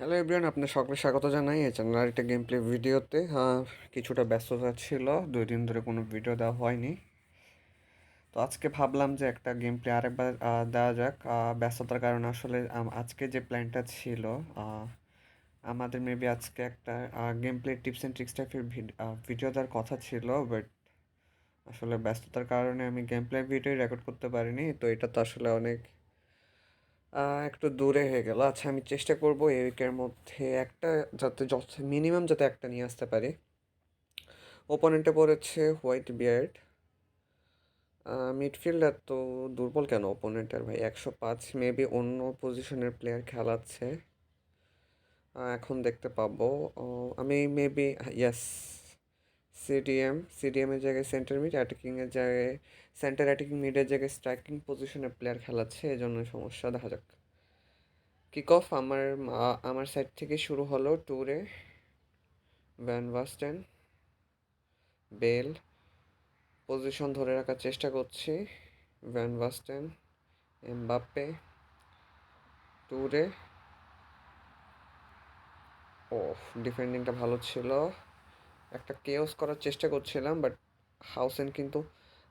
Hello everyone আপনার সকলে স্বাগত জানাই। এই চ্যানেলের একটা গেম প্লে ভিডিওতে কিছুটা ব্যস্ততা ছিল। দুই দিন ধরে কোনো ভিডিও দেওয়া হয়নি। তো আজকে ভাবলাম যে একটা গেম প্লে আরেকবার দেওয়া যাক। ব্যস্ততার কারণে আসলে আজকে যে প্ল্যানটা ছিল আমাদের মেবি আজকে একটা game play tips and tricks টাইপের ভিডিও দেওয়ার কথা ছিল বাট আসলে ব্যস্ততার কারণে আমি গেম প্লে ভিডিও রেকর্ড করতে পারিনি। তো এটা তো আসলে অনেক একটু দূরে হয়ে গেল। আচ্ছা আমি চেষ্টা করব এই উইকের মধ্যে একটা যাতে যত মিনিমাম যাতে একটা নিয়ে আসতে পারি। ওপোনেন্টে পড়েছে হোয়াইট বিয়ার্ড মিডফিল্ড এত দুর্বল কেন ওপোনেন্টের ভাই? একশো পাঁচ মেবি অন্য পজিশনের প্লেয়ার খেলাচ্ছে। এখন দেখতে পাবো। আমি মেবি ইয়াস সিডিএম সিডিএমের জায়গায় সেন্টার মিড অ্যাটাকিংয়ের জায়গায় সেন্টার অ্যাটাকিং মিডের জায়গায় স্ট্রাইকিং পজিশনের প্লেয়ার খেলাচ্ছে এই জন্য সমস্যা, দেখা যাক। কিক অফ আমার আমার সাইড থেকে শুরু হলো ট্যুরে ভ্যান বাস্টেন বেল পজিশন ধরে রাখার চেষ্টা করছি। ভ্যান বাস্টেন এমবাপ্পে ট্যুরে ও ডিফেন্ডিংটা ভালো ছিল। একটা কেওস করার চেষ্টা করছিলাম বাট হাউসেন কিন্তু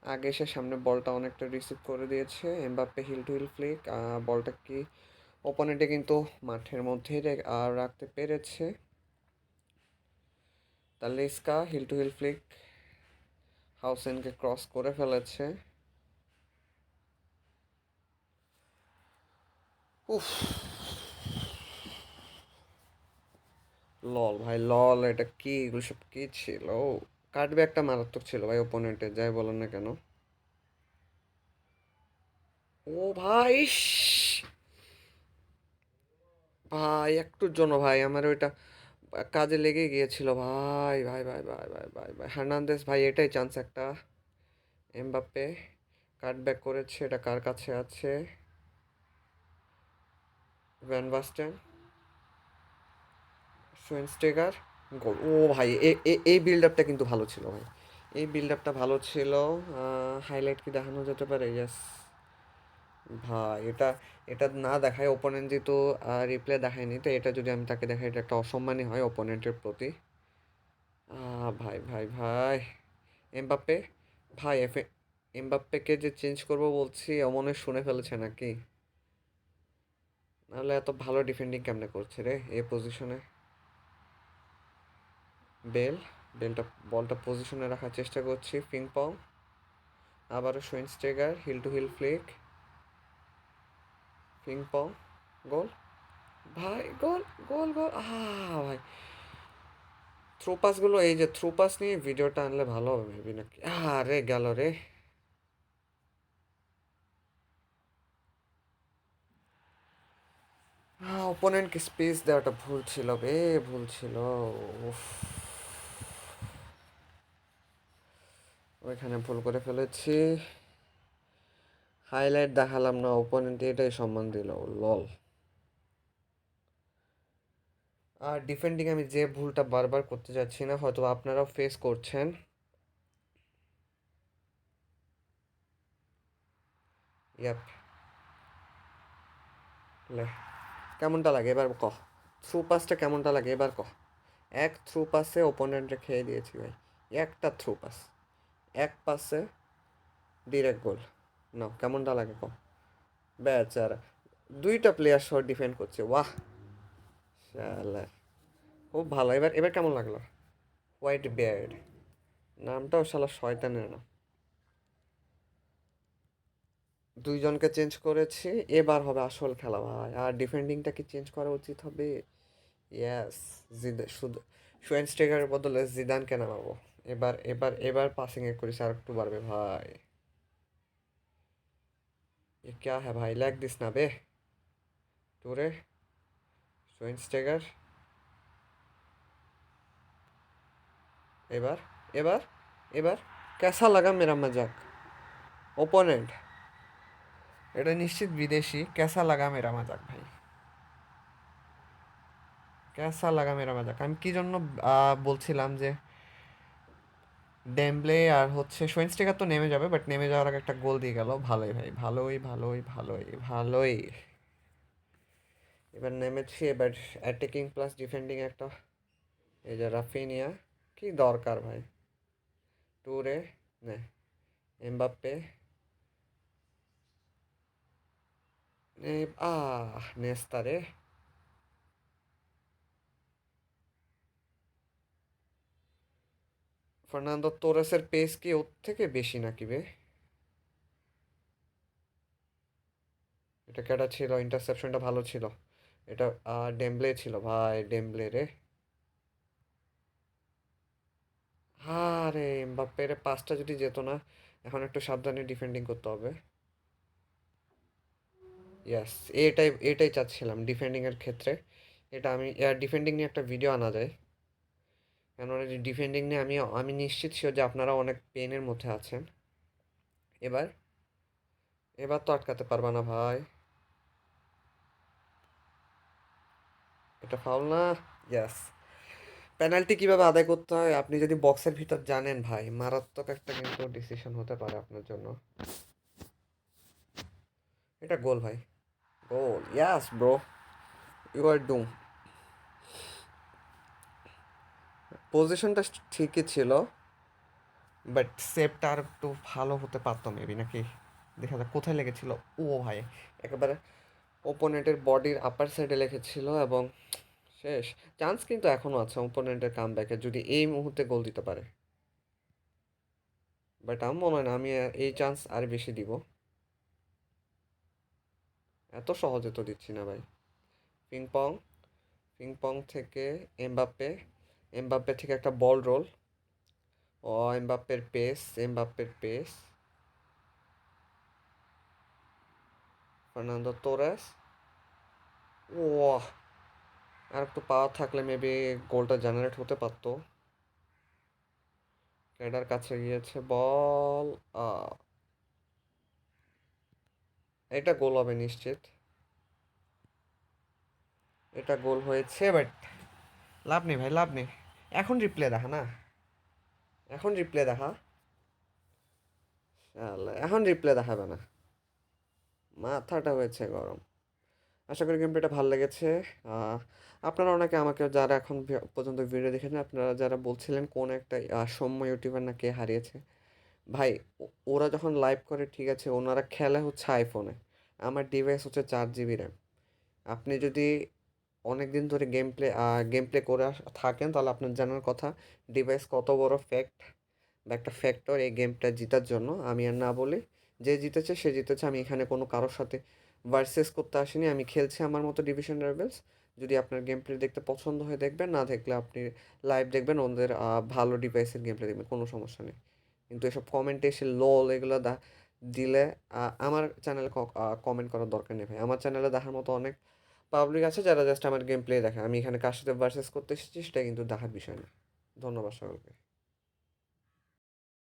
আগে এসে সামনে বলটা অনেকটা রিসিভ করে দিয়েছে। Mbappe heel to heel flick বলটা কি ওপোনেন্টে কিন্তু মাঠের মধ্যেই রাখতে পেরেছে। Talisca heel to heel flick হাউসেনকে cross করে ফেলেছে। উফ লল, ভাই লল, এটা কি? এগুলো সব কি ছিল? কাটবে একটা মারাত্মক ছিল ভাই ওপোনেন্টের যাই বলেন না কেন। ও ভাই! ভাই একটুর জন্য ভাই, আমার ওইটা কাজে লেগে গিয়েছিল। ভাই ভাই ভাই ভাই ভাই ভাই ভাই হার্নান্দেস ভাই, এটাই চান্স একটা। এমবাপ্পে কাটব্যাক করেছে, এটা কার কাছে আছে? ভ্যান বাস্টেন সোয়েনস্টেগার গোল। ও ভাই এই বিল্ড আপটা কিন্তু ভালো ছিল ভাই। এই বিল্ড আপটা ভালো ছিল হাইলাইট কি দেখানো যেতে পারে? ইয়েস ভাই, এটা এটা না দেখায় ওপোনেন্ট যেহেতু রিপ্লে দেখায়নি, তো এটা যদি আমি তাকে দেখাই, এটা একটা অসম্মানই হয় ওপোনেন্টের প্রতি। ভাই ভাই ভাই, এমবাপ্পে, ভাই, এফে, এমবাপ্পেকে যে চেঞ্জ করব বলছি, অমনে শুনে ফেলেছে নাকি? নাহলে এত ভালো ডিফেন্ডিং কেমনে করছে রে, এই পজিশনে বেল, বেলটা, বলটা পজিশনে রাখার চেষ্টা করছি পিং পং আবারও Schweinsteiger heel to heel flick ping pong goal ভাই গোল গোল গোল আহা, ভাই। থ্রো পাসগুলো এই যে থ্রো পাস নিয়ে ভিডিওটা আনলে ভালো হবে মেবি নাকি? আরে গেল রে। হ্যাঁ ওপোনেন্টকে স্পেস দেওয়াটা ভুল ছিল বে, ভুল ছিল, উফ। ওইখানে ভুল করে ফেলেছি। হাইলাইট দেখালাম না ওপোনেন্ট এটাই সম্মান দিল লল আর ডিফেন্ডিং আমি যে ভুলটা বারবার করতে যাচ্ছি না, হয়তো আপনারাও ফেস করছেন। ইয়াপ লে, কেমনটা লাগে? এবার কহ থ্রু পাসটা কেমনটা লাগে? এবার কহ এক থ্রু পাসে ওপোনেন্টে খেয়ে দিয়েছি ভাই। একটা থ্রু পাস এক পাসে ডিরেক্ট গোল না কেমনটা লাগে কহ বেচারা দুইটা প্লেয়ার সহ ডিফেন্ড করছে, ওয়াহ! খুব ভালো। এবার এবার কেমন লাগল? হোয়াইট বিয়ার্ড নামটাও শালা শয়তানের নাম। দুইজনকে চেঞ্জ করেছি, এবার হবে আসল খেলা ভাই। আর ডিফেন্ডিংটা কি চেঞ্জ করা উচিত হবে? ইয়েস জিদা শুধু শোয়েনস্টেগারের বদলে জিদানকে নামাবো। এবার এবার এবার পাসিং এ করিস আর একটু বাড়বে ভাই ये क्या है भाई लैग दिस ना बे टूरे শোয়েনস্টেগার এবার এবার এবার कैसा लगा मेरा मजाक ओपोनेंट এটা নিশ্চিত বিদেশি कैसा लगा मेरा मजाक ভাই कैसा लगा मेरा मजाक আমি কি জন্য আহ, বলছিলাম যে ডেমব্লে আর হচ্ছে শোয়েনস্টেগার তো নেমে যাবে বাট নেমে যাওয়ার আগে একটা গোল দিয়ে গেল, ভালোই ভাই, ভালোই ভালোই ভালোই ভালোই। এবার নেমেছি, এবার অ্যাটাকিং প্লাস ডিফেন্ডিং একটা। এই যে রাফিনিয়া কি দরকার ভাই। টুরে নে এমবাপ্পে আহ নেস্তা ফার্নান্দো তোরাসের পেস কি ওর থেকে বেশি নাকি বে? এটা কেটা ছিল? ইন্টারসেপশনটা ভালো ছিল। এটা ডেমব্লে ছিল। ভাই, ডেমব্লে রে। আরে, এমবাপ্পের পাসটা যদি যেত না, এখন একটু সাবধানে ডিফেন্ডিং করতে হবে। ইয়াস এটাই এটাই চাচ্ছিলাম ডিফেন্ডিংয়ের ক্ষেত্রে। এটা আমি ডিফেন্ডিং নিয়ে একটা ভিডিও আনা যায়। কেননা ডিফেন্ডিং নিয়ে আমি আমি নিশ্চিত ছিল যে আপনারা অনেক পেনের মধ্যে আছেন। এবার এবার তো আটকাতে পারবা না ভাই। এটা ফাউল না? ইয়াস পেনাল্টি কীভাবে আদায় করতে হয়? আপনি যদি বক্সের ভিতর জানেন ভাই, মারাত্মক একটা কিন্তু ডিসিশন হতে পারে আপনার জন্য। এটা গোল ভাই। গোল ইয়াস ব্রো ইউ আর ডুম পজিশনটা ঠিকই ছিল বাট সেপটা আর একটু ভালো হতে পারতো মেবি নাকি? দেখা যাক, কোথায় লেগেছিল? ও ভাই, একেবারে ওপোনেন্টের বডির আপার সাইডে লেগেছিল এবং শেষ। চান্স কিন্তু এখনও আছে ওপোনেন্টের কাম ব্যাকে যদি এই মুহূর্তে গোল দিতে পারে। বাট আমার মনে হয় না, আমি এই চান্স আর বেশি দিব। এত সহজে তো দিচ্ছি না ভাই। পিং পং পিং পং থেকে এমবাপ্পে এমবাপ্পে থেকে একটা বল রোল। ও, এমবাপ্পের পেস এমবাপ্পের পেস। Fernando Torres. ও আর একটু পাওয়ার থাকলে মেবি গোলটা জেনারেট হতে পারতো। ক্যাডার কাছে গিয়েছে, বল এটা গোল হবে নিশ্চিত। এটা গোল হয়েছে বাট লাভ নেই ভাই, লাভ নেই। এখন রিপ্লে দেখা না? এখন রিপ্লে দেখা? এখন রিপ্লে দেখাবে না। মাথাটা হয়েছে গরম। আশা করি গেম প্লেটা ভালো লেগেছে। আপনারা অনেকে আমাকে, যারা এখন পর্যন্ত ভিডিও দেখেছেন আপনারা যারা বলছিলেন কোন একটা সৌম্য ইউটিউবার না কে হারিয়েছে। ভাই ওরা যখন লাইভ করে, ঠিক আছে, ওনারা খেলে হচ্ছে আইফোনে আমার ডিভাইস হচ্ছে চার জিবি র্যাম আপনি যদি অনেক দিন ধরে গেম প্লে গেম প্লে করে থাকেন, তাহলে আপনার জানার কথা। ডিভাইস কত বড় ফ্যাক্ট বা একটা ফ্যাক্টর এই গেমটা জেতার জন্য, আমি আর না বলি যে জিতেছে, সে জিতেছে। আমি এখানে কোনো কারোর সাথে ভার্সেস করতে আসিনি। আমি খেলছি আমার মতো ডিভিশন রেবেলস যদি আপনার গেম প্লে দেখতে পছন্দ হয় দেখবেন, না দেখলে আপনি লাইভ দেখবেন, ওদের ভালো ডিভাইসের গেম প্লে দেখবেন, কোনো সমস্যা নেই। কিন্তু এসব কমেন্টে এসে লোল এগুলো দা, দিলে আমার চ্যানেলে কমেন্ট করার দরকার নেই ভাই। আমার চ্যানেলে দেখার মতো অনেক পাবলিক আছে যারা জাস্ট আমার গেম প্লে দেখে। আমি এখানে কার সাথে ভার্সেস করতে এসেছি সেটা কিন্তু দেখার বিষয় না। ধন্যবাদ সকলকে।